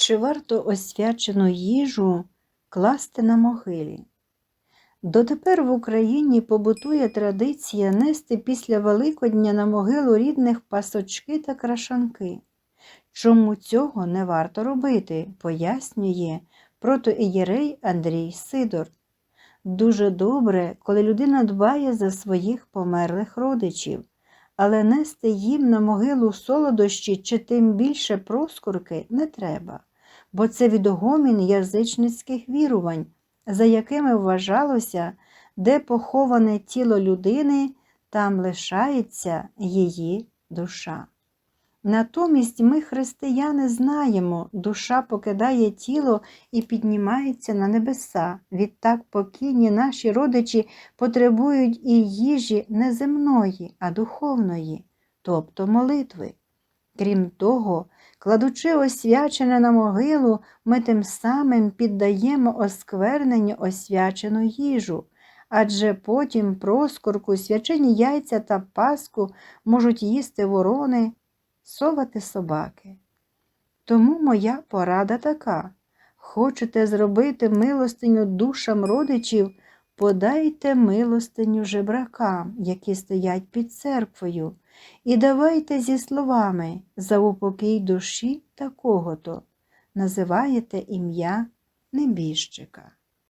Чи варто освячену їжу класти на могилі? Дотепер в Україні побутує традиція нести після Великодня на могилу рідних пасочки та крашанки. Чому цього не варто робити, пояснює протоієрей Андрій Сидор. Дуже добре, коли людина дбає за своїх померлих родичів, але нести їм на могилу солодощі чи тим більше проскурки не треба, бо це відгомін язичницьких вірувань, за якими вважалося, де поховане тіло людини, там лишається її душа. Натомість ми, християни, знаємо, душа покидає тіло і піднімається на небеса. Відтак покійні наші родичі потребують і їжі не земної, а духовної, тобто молитви. Крім того, кладучи освячене на могилу, ми тим самим піддаємо оскверненню освячену їжу, адже потім проскорку, свячені яйця та паску можуть їсти ворони, совати собаки. Тому моя порада така. Хочете зробити милостиню душам родичів, подайте милостиню жебракам, які стоять під церквою, і давайте зі словами за упокій душі такого-то. Називаєте ім'я небіжчика.